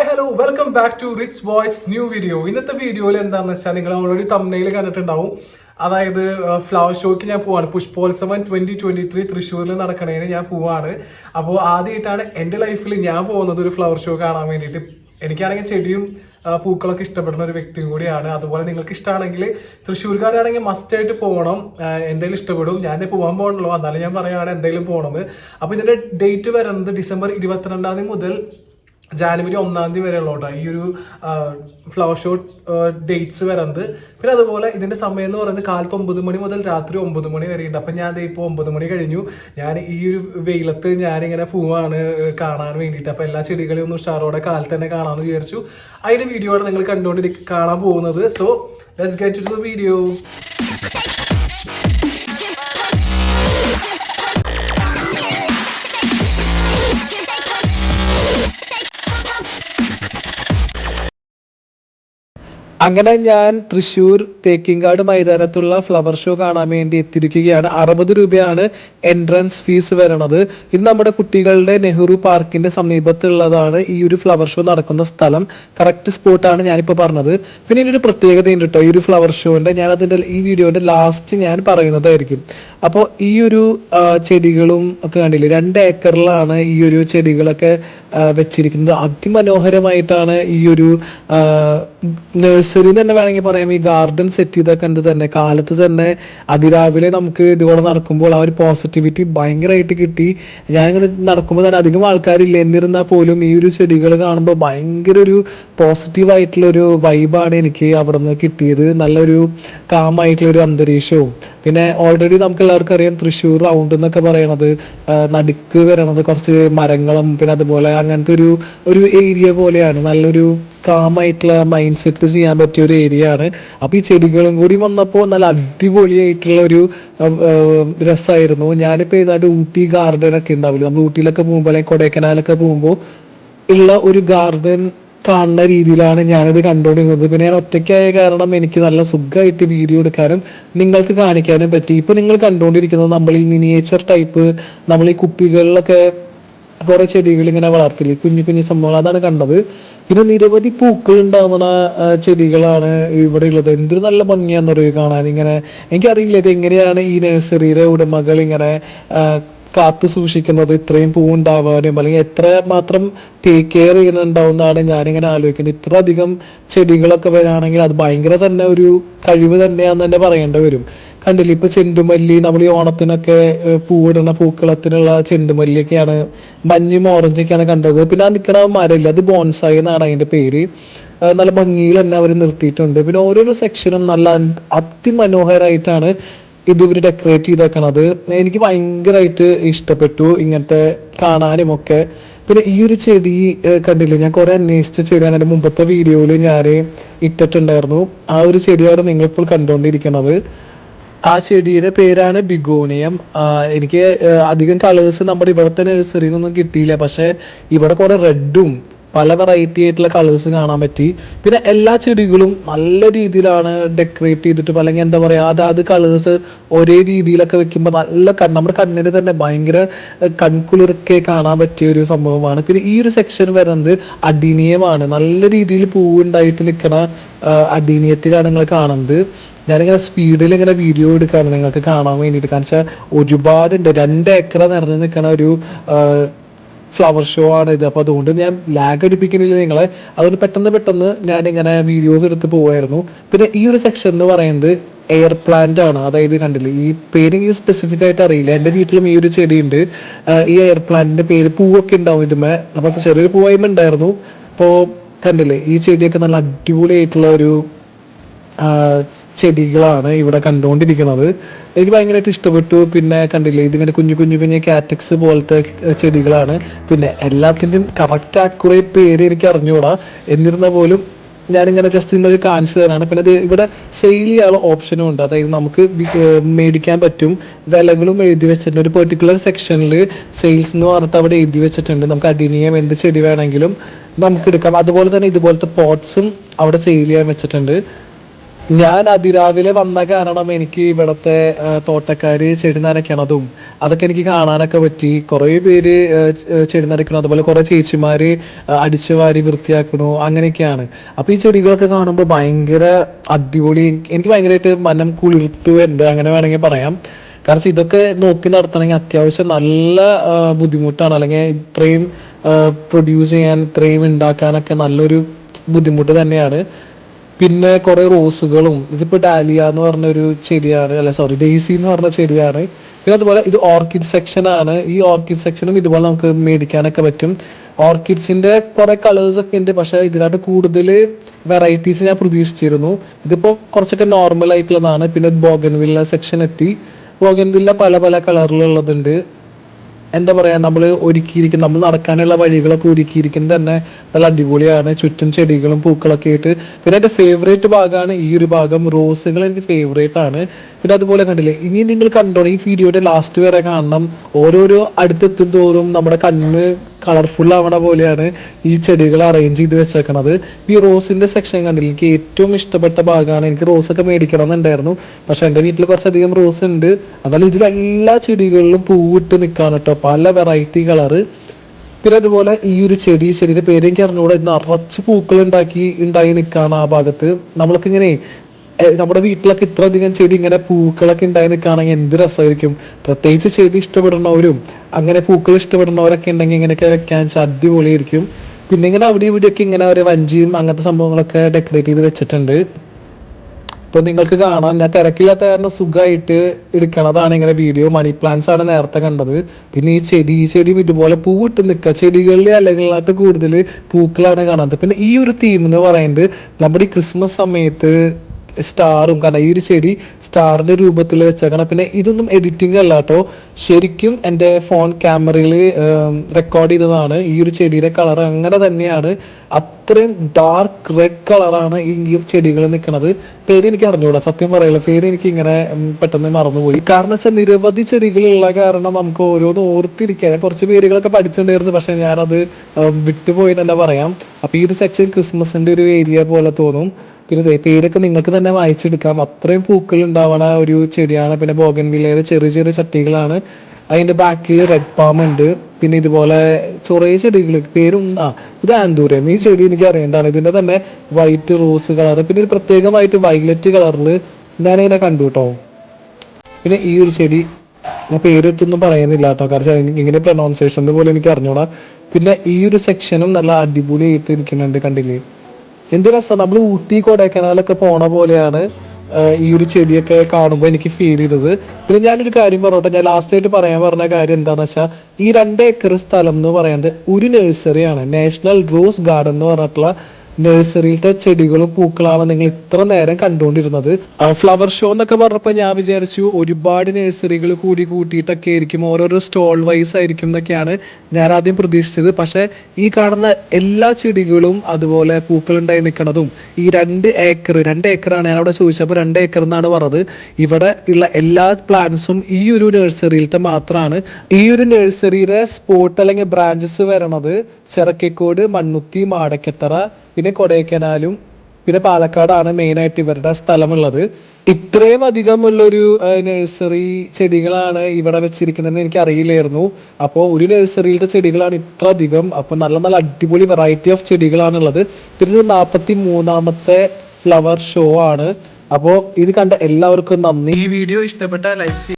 Hi hello welcome back to rich voice new video ഇന്നത്തെ വീഡിയോയിൽ എന്താണെന്ന് വെച്ചാൽ നിങ്ങൾ ഓൾറെഡി തമ്മനയിൽ കണ്ടിട്ടുണ്ടാവും. അതായത് ഫ്ലവർ ഷോയ്ക്ക് ഞാൻ പോവാണ്. പുഷ്പോത്സവൻ ട്വന്റി ട്വന്റി ത്രീ തൃശ്ശൂരിൽ നടക്കണേന് ഞാൻ പോവാണ്. അപ്പോൾ ആദ്യമായിട്ടാണ് എന്റെ ലൈഫിൽ ഞാൻ പോകുന്നത് ഒരു ഫ്ലവർ ഷോ കാണാൻ വേണ്ടിയിട്ട്. എനിക്കാണെങ്കിൽ ചെടിയും പൂക്കളൊക്കെ ഇഷ്ടപ്പെടുന്ന ഒരു വ്യക്തിയും കൂടിയാണ്. അതുപോലെ നിങ്ങൾക്ക് ഇഷ്ടമാണെങ്കിൽ തൃശ്ശൂർക്കാരാണെങ്കിൽ മസ്റ്റ് ആയിട്ട് പോകണം. എന്തെങ്കിലും ഇഷ്ടപ്പെടും. ഞാൻ പോകാൻ പോകണല്ലോ എന്നാലും ഞാൻ പറയുകയാണ് എന്തെങ്കിലും പോകണമെന്ന് അപ്പോൾ ഇതിന്റെ ഡേറ്റ് വരുന്നത് ഡിസംബർ ഇരുപത്തിരണ്ടാം തീയതി മുതൽ ജാനുവരി ഒന്നാം തീയതി വരെ ഉള്ളൂ കേട്ടോ. ഈ ഒരു ഫ്ലവർ ഷോ ഡേറ്റ്സ് വരുന്നത് പിന്നെ അതുപോലെ ഇതിന്റെ സമയം എന്ന് പറയുന്നത് കാലത്ത് ഒമ്പത് മണി മുതൽ രാത്രി ഒമ്പത് മണി വരെ ഉണ്ട് അപ്പം ഞാൻ ഇപ്പോൾ ഒമ്പത് മണി കഴിഞ്ഞു. ഞാൻ ഈ ഒരു വെയിലത്ത് ഞാനിങ്ങനെ പോവാണ് കാണാൻ വേണ്ടിയിട്ട്. അപ്പം എല്ലാ ചെടികളെയും ഒന്ന് ഉഷാറോടെ കാലത്ത് തന്നെ കാണാമെന്ന് വിചാരിച്ചു. അതിന്റെ വീഡിയോ ആണ് നിങ്ങൾ കണ്ടുകൊണ്ടിരിക്കും കാണാൻ പോകുന്നത്. So let's get to the video അങ്ങനെ ഞാൻ തൃശ്ശൂർ തേക്കിങ്കാട് മൈതാനത്തുള്ള ഫ്ലവർ ഷോ കാണാൻ വേണ്ടി എത്തിയിരിക്കുകയാണ്. അറുപത് രൂപയാണ് എൻട്രൻസ് ഫീസ് വരണത്. ഇത് നമ്മുടെ കുട്ടികളുടെ നെഹ്റു പാർക്കിന്റെ സമീപത്തുള്ളതാണ് ഈ ഒരു ഫ്ലവർ ഷോ നടക്കുന്ന സ്ഥലം. കറക്റ്റ് സ്പോട്ടാണ് ഞാനിപ്പോൾ പറഞ്ഞത്. പിന്നെ ഇതിനൊരു പ്രത്യേകതയുണ്ട് കേട്ടോ ഈ ഒരു ഫ്ലവർ ഷോന്റെ ഞാൻ അതിന്റെ ഈ വീഡിയോന്റെ ലാസ്റ്റ് ഞാൻ പറയുന്നതായിരിക്കും. അപ്പോൾ ഈ ഒരു ചെടികളും ഒക്കെ കണ്ടില്ലേ? രണ്ട് ഏക്കറിലാണ് ഈ ഒരു ചെടികളൊക്കെ വെച്ചിരിക്കുന്നത്. അതിമനോഹരമായിട്ടാണ് ഈ ഒരു നഴ്സറി തന്നെ വേണമെങ്കിൽ പറയാം. ഈ ഗാർഡൻ സെറ്റ് ചെയ്തൊക്കെ തന്നെ കാലത്ത് തന്നെ അതിരാവിലെ നമുക്ക് ഇതുപോലെ നടക്കുമ്പോൾ ആ ഒരു പോസിറ്റിവിറ്റി ഭയങ്കരമായിട്ട് കിട്ടി. ഞാൻ ഇങ്ങനെ നടക്കുമ്പോൾ തന്നെ അധികം ആൾക്കാരില്ല. എന്നിരുന്നാൽ പോലും ഈ ഒരു ചെടികൾ കാണുമ്പോൾ ഭയങ്കര ഒരു പോസിറ്റീവായിട്ടുള്ള ഒരു വൈബാണ് എനിക്ക് അവിടെ നിന്ന് കിട്ടിയത്. നല്ലൊരു കാമായിട്ടുള്ള ഒരു അന്തരീക്ഷവും. പിന്നെ ഓൾറെഡി നമുക്ക് എല്ലാവർക്കും അറിയാം തൃശ്ശൂർ റൗണ്ട് എന്നൊക്കെ പറയണത് നടുക്ക് വരണത് കുറച്ച് മരങ്ങളും പിന്നെ അതുപോലെ അങ്ങനത്തെ ഒരു ഒരു ഏരിയ പോലെയാണ്. നല്ലൊരു കാമായിട്ടുള്ള മൈൻഡ് സെറ്റ് ചെയ്യാൻ പറ്റിയ ഒരു ഏരിയ ആണ്. അപ്പൊ ഈ ചെടികളും കൂടി വന്നപ്പോൾ നല്ല അടിപൊളിയായിട്ടുള്ള ഒരു രസമായിരുന്നു ഞാനിപ്പോൾ ഏതാണ്ട് ഊട്ടി ഗാർഡൻ ഒക്കെ ഉണ്ടാവില്ല? നമ്മൾ ഊട്ടിയിലൊക്കെ പോകുമ്പോൾ അല്ലെങ്കിൽ കൊടൈക്കനാലൊക്കെ പോകുമ്പോൾ ഉള്ള ഒരു ഗാർഡൻ കാണുന്ന രീതിയിലാണ് ഞാനത് കണ്ടുകൊണ്ടിരുന്നത്. പിന്നെ ഞാൻ ഒറ്റയ്ക്കായ കാരണം എനിക്ക് നല്ല സുഖമായിട്ട് വീഡിയോ എടുക്കാനും നിങ്ങൾക്ക് കാണിക്കാനും പറ്റി. ഇപ്പൊ നിങ്ങൾ കണ്ടുകൊണ്ടിരിക്കുന്നത് നമ്മൾ ഈ മിനിയേച്ചർ ടൈപ്പ് നമ്മൾ ഈ കുപ്പികളിലൊക്കെ കുറെ ചെടികൾ ഇങ്ങനെ വളർത്തില്ലേ കുഞ്ഞു കുഞ്ഞു സംഭവങ്ങൾ അതാണ് കണ്ടത്. പിന്നെ നിരവധി പൂക്കൾ ഉണ്ടാവുന്ന ചെടികളാണ് ഇവിടെ ഉള്ളത്. എന്തൊരു നല്ല ഭംഗിയാന്ന് പറയുക കാണാൻ. ഇങ്ങനെ എനിക്കറിയില്ല ഇത് എങ്ങനെയാണ് ഈ നഴ്സറിയുടെ ഉടമകൾ ഇങ്ങനെ കാത്തു സൂക്ഷിക്കുന്നത് ഇത്രയും പൂ ഉണ്ടാവാനും അല്ലെങ്കിൽ എത്ര മാത്രം ടേക്ക് കെയർ ചെയ്യുന്നുണ്ടാവുന്നതാണ് ഞാനിങ്ങനെ ആലോചിക്കുന്നത്. ഇത്ര അധികം ചെടികളൊക്കെ വരാണെങ്കിൽ അത് ഭയങ്കര തന്നെ ഒരു കഴിവ് തന്നെയാന്ന് തന്നെ പറയേണ്ടി വരും. കണ്ടില്ല ഇപ്പൊ ചെണ്ടുമല്ലി നമ്മൾ ഈ ഓണത്തിനൊക്കെ പൂവിടുന്ന പൂക്കളത്തിനുള്ള ചെണ്ടുമല്ലിയൊക്കെയാണ് മഞ്ഞും ഓറഞ്ചൊക്കെയാണ് കണ്ടത്. പിന്നെ ആ നിൽക്കുന്ന മരമില്ല അത് ബോൺസായി എന്നാണ് അതിന്റെ പേര്. നല്ല ഭംഗിയിൽ തന്നെ അവർ നിർത്തിയിട്ടുണ്ട്. പിന്നെ ഓരോരോ സെക്ഷനും നല്ല അതിമനോഹരമായിട്ടാണ് ഇത് ഇവർ ഡെക്കറേറ്റ് ചെയ്തേക്കണത്. എനിക്ക് ഭയങ്കരമായിട്ട് ഇഷ്ടപ്പെട്ടു ഇങ്ങനത്തെ കാണാനും ഒക്കെ പിന്നെ ഈ ഒരു ചെടി കണ്ടില്ലേ? ഞാൻ കുറെ അന്വേഷിച്ച ചെടിയാണ്. എന്റെ മുമ്പത്തെ വീഡിയോയിൽ ഞാൻ ഇട്ടിട്ടുണ്ടായിരുന്നു. ആ ഒരു ചെടിയാണ് നിങ്ങളിപ്പോൾ കണ്ടുകൊണ്ടിരിക്കുന്നത് ആ ചെടിയുടെ പേരാണ് ബിഗോണിയം. എനിക്ക് അധികം കളേഴ്സ് നമ്മുടെ ഇവിടുത്തെ നഴ്സറിയിൽ നിന്നൊന്നും കിട്ടിയില്ല. പക്ഷെ ഇവിടെ കുറെ റെഡും പല വെറൈറ്റി ആയിട്ടുള്ള കളേഴ്സ് കാണാൻ പറ്റി. പിന്നെ എല്ലാ ചെടികളും നല്ല രീതിയിലാണ് ഡെക്കറേറ്റ് ചെയ്തിട്ട് അല്ലെങ്കിൽ എന്താ പറയുക അതാത് കളേഴ്സ് ഒരേ രീതിയിലൊക്കെ വെക്കുമ്പോൾ നല്ല കണ്ണ് നമ്മുടെ കണ്ണിന് തന്നെ ഭയങ്കര കൺകുളിർക്കെ കാണാൻ പറ്റിയ ഒരു സംഭവമാണ്. പിന്നെ ഈ ഒരു സെക്ഷൻ വരുന്നത് അഡീനിയമാണ് നല്ല രീതിയിൽ പൂവുണ്ടായിട്ട് നിൽക്കുന്ന അഡീനിയത്തിലാണ് നിങ്ങൾ കാണുന്നത്. ഞാനിങ്ങനെ സ്പീഡിൽ ഇങ്ങനെ വീഡിയോ എടുക്കാണ്. നിങ്ങൾക്ക് കാണാൻ വേണ്ടിയിട്ട്. കാരണം വെച്ചാൽ ഒരുപാടുണ്ട്. രണ്ട് ഏക്കർ നിറഞ്ഞു നിൽക്കുന്ന ഒരു ഫ്ലവർ ഷോ ആണ് ഇത്. അപ്പോൾ അതുകൊണ്ട് ഞാൻ ലാഗ് അടിപ്പിക്കുന്നില്ല നിങ്ങളെ. അതുകൊണ്ട് പെട്ടെന്ന് പെട്ടെന്ന് ഞാൻ ഇങ്ങനെ വീഡിയോസ് എടുത്ത് പോവായിരുന്നു. പിന്നെ ഈ ഒരു സെക്ഷൻ എന്ന് പറയുന്നത് എയർ പ്ലാന്റ് ആണ്. അതായത് കണ്ടില്ലേ ഈ പേര് എനിക്ക് സ്പെസിഫിക് ആയിട്ട് അറിയില്ല. എന്റെ വീട്ടിലും ഈ ഒരു ചെടിയുണ്ട്. ഈ എയർ പ്ലാന്റിന്റെ പേര് പൂവൊക്കെ ഉണ്ടാവും ഇതുമേ അപ്പോൾ ചെറിയൊരു പൂവായ്മ ഉണ്ടായിരുന്നു. അപ്പോൾ കണ്ടില്ലേ ഈ ചെടിയൊക്കെ നല്ല അടിപൊളിയായിട്ടുള്ള ഒരു ചെടികളാണ് ഇവിടെ കണ്ടുകൊണ്ടിരിക്കുന്നത്. എനിക്ക് ഭയങ്കരമായിട്ട് ഇഷ്ടപ്പെട്ടു. പിന്നെ കണ്ടില്ലേ ഇതിങ്ങനെ കുഞ്ഞു കുഞ്ഞു കുഞ്ഞു കാറ്റക്സ് പോലത്തെ ചെടികളാണ്. പിന്നെ എല്ലാത്തിന്റെയും കറക്റ്റ് ആക്കുറേറ്റ് പേര് എനിക്ക് അറിഞ്ഞുകൂടാ. എന്നിരുന്നാൽ പോലും ഞാനിങ്ങനെ ജസ്റ്റ് ഇന്നത് കാണിച്ചു തരാണ് പിന്നെ അത് ഇവിടെ സെയിൽ ചെയ്യാനുള്ള ഓപ്ഷനും ഉണ്ട്. അതായത് നമുക്ക് മേടിക്കാൻ പറ്റും. വിലകളും എഴുതി വെച്ചിട്ടുണ്ട്. ഒരു പെർട്ടിക്കുലർ സെക്ഷനിൽ സെയിൽസ് എന്ന് പറഞ്ഞിട്ട് അവിടെ എഴുതി വെച്ചിട്ടുണ്ട്. നമുക്ക് അഡിനിയം എന്ത് ചെടി വേണമെങ്കിലും നമുക്ക് എടുക്കാം. അതുപോലെ തന്നെ ഇതുപോലത്തെ പോട്ട്സും അവിടെ സെയിൽ ചെയ്യാൻ വെച്ചിട്ടുണ്ട്. ഞാൻ അതിരാവിലെ വന്ന കാരണം എനിക്ക് ഇവിടത്തെ തോട്ടക്കാര് ചെടി നനയ്ക്കണതും അതൊക്കെ എനിക്ക് കാണാനൊക്കെ പറ്റി. കുറേ പേര് ചെടി നനയ്ക്കണം അതുപോലെ കുറേ ചേച്ചിമാര് അടിച്ചു വാരി വൃത്തിയാക്കണു അങ്ങനെയൊക്കെയാണ്. അപ്പോൾ ഈ ചെടികളൊക്കെ കാണുമ്പോൾ ഭയങ്കര അടിപൊളി എനിക്ക് ഭയങ്കരമായിട്ട് മനം കുളിർത്തുണ്ട് അങ്ങനെ വേണമെങ്കിൽ പറയാം. കാരണം ഇതൊക്കെ നോക്കി നടത്തണമെങ്കിൽ അത്യാവശ്യം നല്ല ബുദ്ധിമുട്ടാണ്. അല്ലെങ്കിൽ ഇത്രയും പ്രൊഡ്യൂസ് ചെയ്യാൻ ഇത്രയും ഉണ്ടാക്കാനൊക്കെ നല്ലൊരു ബുദ്ധിമുട്ട് തന്നെയാണ്. പിന്നെ കുറെ റോസുകളും ഇതിപ്പോ ഡാലിയ എന്ന് പറഞ്ഞ ഒരു ചെടിയാണ് അല്ല സോറി ഡെയ്സി എന്ന് പറഞ്ഞ ചെടിയാണ്. പിന്നെ അതുപോലെ ഇത് ഓർക്കിഡ് സെക്ഷൻ ആണ്. ഈ ഓർക്കിഡ് സെക്ഷനും ഇതുപോലെ നമുക്ക് മേടിക്കാനൊക്കെ പറ്റും. ഓർക്കിഡ്സിന്റെ കുറെ കളേഴ്സ് ഒക്കെ ഉണ്ട് പക്ഷെ ഇതിനകത്ത് കൂടുതൽ വെറൈറ്റീസ് ഞാൻ പ്രതീക്ഷിച്ചിരുന്നു. ഇതിപ്പോ കുറച്ചൊക്കെ നോർമൽ ആയിട്ടുള്ളതാണ്. പിന്നെ ബോഗൻവില്ല സെക്ഷൻ എത്തി. ബോഗൻവില്ല പല പല കളറിലുള്ളതുണ്ട് എന്താ പറയാ നമ്മൾ ഒരുക്കിയിരിക്കുന്ന നമ്മൾ നടക്കാനുള്ള വഴികളൊക്കെ ഒരുക്കിയിരിക്കുന്നത് തന്നെ നല്ല അടിപൊളിയാണ്. ചുറ്റും ചെടികളും പൂക്കളൊക്കെ ആയിട്ട്. പിന്നെ എന്റെ ഫേവറേറ്റ് ഭാഗമാണ് ഈ ഒരു ഭാഗം. റോസുകൾ എനിക്ക് ഫേവറേറ്റ് ആണ്. പിന്നെ അതുപോലെ കണ്ടില്ലേ ഇനി നിങ്ങൾ കണ്ടോണം ഈ വീഡിയോയുടെ ലാസ്റ്റ് വരെ കാണണം. ഓരോരോ അടുത്തെത്തും തോറും നമ്മുടെ കണ്ണ് കളർഫുൾ ആവണ പോലെയാണ് ഈ ചെടികൾ അറേഞ്ച് ചെയ്ത് വെച്ചേക്കണത്. ഈ റോസിന്റെ സെക്ഷൻ കണ്ടില്ല? എനിക്ക് ഏറ്റവും ഇഷ്ടപ്പെട്ട ഭാഗമാണ്. എനിക്ക് റോസ് ഒക്കെ മേടിക്കണം എന്നുണ്ടായിരുന്നു പക്ഷെ എന്റെ വീട്ടിൽ കുറച്ചധികം റോസ് ഉണ്ട്. അതായത് ഇതിൽ എല്ലാ ചെടികളിലും പൂവിട്ട് നിൽക്കാണ് കേട്ടോ. പല വെറൈറ്റി കളറ്. പിന്നെ അതുപോലെ ഈ ഒരു ചെടി ചെടിയുടെ പേര് എനിക്ക് അറിഞ്ഞുകൂടെ നിറച്ച് പൂക്കൾ ഉണ്ടാക്കി ഉണ്ടായി നിൽക്കാണ് ആ ഭാഗത്ത്. നമ്മൾക്ക് ഇങ്ങനെ നമ്മുടെ വീട്ടിലൊക്കെ ഇത്ര അധികം ചെടി ഇങ്ങനെ പൂക്കളൊക്കെ ഉണ്ടായി നിൽക്കുകയാണെങ്കിൽ എന്ത് രസമായിരിക്കും? പ്രത്യേകിച്ച് ചെടി ഇഷ്ടപ്പെടുന്നവരും അങ്ങനെ പൂക്കൾ ഇഷ്ടപ്പെടുന്നവരൊക്കെ ഉണ്ടെങ്കിൽ ഇങ്ങനെയൊക്കെ വെക്കാൻ അടിപൊളിയായിരിക്കും. പിന്നെ ഇങ്ങനെ അവിടെ ഇവിടെയൊക്കെ ഇങ്ങനെ ഒരു വഞ്ചിയും അങ്ങനത്തെ സംഭവങ്ങളൊക്കെ ഡെക്കറേറ്റ് ചെയ്ത് വെച്ചിട്ടുണ്ട്. ഇപ്പൊ നിങ്ങൾക്ക് കാണാം ഞാൻ തിരക്കില്ലാത്ത കാരണം സുഖമായിട്ട് എടുക്കണതാണ് ഇങ്ങനെ വീഡിയോ മണി പ്ലാന്റ്സ് ആണ് നേരത്തെ കണ്ടത്. പിന്നെ ഈ ചെടി ഈ ചെടിയും ഇതുപോലെ പൂവിട്ട് നിൽക്കുക. ചെടികളിലെ അല്ലെങ്കിലായിട്ട് കൂടുതൽ പൂക്കളാണ് കാണാത്തത് പിന്നെ ഈ ഒരു തീം എന്ന് പറയുന്നത് നമ്മുടെ ഈ ക്രിസ്മസ് സമയത്ത് സ്റ്റാറും കാരണം ഈ ഒരു ചെടി സ്റ്റാറിന്റെ രൂപത്തിൽ വെച്ചേക്കണം. പിന്നെ ഇതൊന്നും എഡിറ്റിംഗ് അല്ല കേട്ടോ. ശരിക്കും എന്റെ ഫോൺ ക്യാമറയിൽ റെക്കോർഡ് ചെയ്തതാണ്. ഈ ഒരു ചെടിയുടെ കളർ അങ്ങനെ തന്നെയാണ്. അത്രയും ഡാർക്ക് റെഡ് കളറാണ് ഈ ചെടികൾ നിൽക്കുന്നത്. പേര് എനിക്ക് അറിഞ്ഞൂടാ. സത്യം പറയില്ല പേര് എനിക്ക് ഇങ്ങനെ പെട്ടെന്ന് മറന്നുപോയി. കാരണം വെച്ചാൽ നിരവധി ചെടികളുള്ള കാരണം നമുക്ക് ഓരോന്ന് ഓർത്തിരിക്കാൻ കുറച്ച് പേരുകളൊക്കെ പഠിച്ചിട്ടുണ്ടായിരുന്നു പക്ഷെ ഞാനത് വിട്ടുപോയി തന്നെ പറയാം. അപ്പൊ ഈ ഒരു സെക്ഷൻ ക്രിസ്മസിന്റെ ഒരു ഏരിയ പോലെ തോന്നും. പിന്നെ പേരൊക്കെ നിങ്ങൾക്ക് തന്നെ വായിച്ചെടുക്കാം. അത്രയും പൂക്കൾ ഉണ്ടാവണ ഒരു ചെടിയാണ്. പിന്നെ ബോഗൻവില്ലയുടെ ചെറിയ ചെറിയ ചട്ടികളാണ്. അതിന്റെ ബാക്കിൽ റെഡ് പാം ഉണ്ട്. പിന്നെ ഇതുപോലെ കുറേ ചെടികൾ പേരും ആ ഇത് ആന്തൂരൻ ഈ ചെടി എനിക്ക് അറിയേണ്ടതാണ് ഇതിന്റെ തന്നെ വൈറ്റ് റോസ് കളർ പിന്നെ പ്രത്യേകമായിട്ട് വയലറ്റ് കളറിൽ ഞാനിങ്ങനെ കണ്ടു കേട്ടോ പിന്നെ ഈ ഒരു ചെടി ഞാൻ പേരെടുത്തൊന്നും പറയുന്നില്ല കേട്ടോ കാരണം ഇങ്ങനെ പ്രൊനൗൺസിയേഷൻ പോലെ എനിക്ക് അറിഞ്ഞൂടാ. പിന്നെ ഈ ഒരു സെക്ഷനും നല്ല അടിപൊളിയായിട്ട് ഇരിക്കുന്നുണ്ട് കണ്ടില്ലേ? എന്ത് രസം. നമ്മൾ ഊട്ടി കൊടൈക്കനാലൊക്കെ പോണ പോലെയാണ്. ഈ ഒരു ചെടിയൊക്കെ കാണുമ്പോൾ എനിക്ക് ഫീൽ ചെയ്തത്. പിന്നെ ഞാനൊരു കാര്യം പറഞ്ഞോട്ടെ ഞാൻ ലാസ്റ്റ് ആയിട്ട് പറയാൻ പറഞ്ഞ കാര്യം എന്താണെന്ന് വെച്ചാൽ ഈ രണ്ട് ഏക്കർ സ്ഥലം എന്ന് പറയുന്നത് ഒരു നഴ്സറിയാണ് നാഷണൽ റോസ് ഗാർഡൻ എന്ന് പറഞ്ഞിട്ടുള്ള നഴ്സറിയിലത്തെ ചെടികളും പൂക്കളാണ് നിങ്ങൾ ഇത്ര നേരം കണ്ടുകൊണ്ടിരുന്നത്. ഫ്ലവർ ഷോ എന്നൊക്കെ പറഞ്ഞപ്പോൾ ഞാൻ വിചാരിച്ചു ഒരുപാട് നഴ്സറികൾ കൂടി കൂട്ടിയിട്ടൊക്കെ ആയിരിക്കും ഓരോരോ സ്റ്റോൾ വൈസ് ആയിരിക്കും എന്നൊക്കെയാണ് ഞാൻ ആദ്യം പ്രതീക്ഷിച്ചത്. പക്ഷേ ഈ കാണുന്ന എല്ലാ ചെടികളും അതുപോലെ പൂക്കളുണ്ടായി നിൽക്കുന്നതും ഈ രണ്ട് ഏക്കർ രണ്ട് ഏക്കറാണ് ഞാൻ അവിടെ ചോദിച്ചപ്പോൾ രണ്ട് ഏക്കർ എന്നാണ് പറഞ്ഞത്. ഇവിടെ ഉള്ള എല്ലാ പ്ലാന്റ്സും ഈ ഒരു നഴ്സറിയിലത്തെ മാത്രമാണ് ഈ ഒരു നഴ്സറിയുടെ സ്പോട്ട് അല്ലെങ്കിൽ ബ്രാഞ്ചസ് വരണത് ചിറക്കേക്കോട് മണ്ണുത്തി മാടക്കത്തറ പിന്നെ കൊടൈക്കനാലും പിന്നെ പാലക്കാടാണ് മെയിനായിട്ട് ഇവരുടെ സ്ഥലമുള്ളത്. ഇത്രയും അധികമുള്ളൊരു നഴ്സറി ചെടികളാണ് ഇവിടെ വെച്ചിരിക്കുന്നതെന്ന് എനിക്ക് അറിയില്ലായിരുന്നു അപ്പോൾ ഒരു നഴ്സറിയിലത്തെ ചെടികളാണ് ഇത്ര അധികം. അപ്പോൾ നല്ല നല്ല അടിപൊളി വെറൈറ്റി ഓഫ് ചെടികളാണുള്ളത്. പിന്നെ നാൽപ്പത്തി മൂന്നാമത്തെ ഫ്ലവർ ഷോ ആണ്. അപ്പോൾ ഇത് കണ്ട എല്ലാവർക്കും നന്ദി. ഈ വീഡിയോ ഇഷ്ടപ്പെട്ട ലൈക്ക്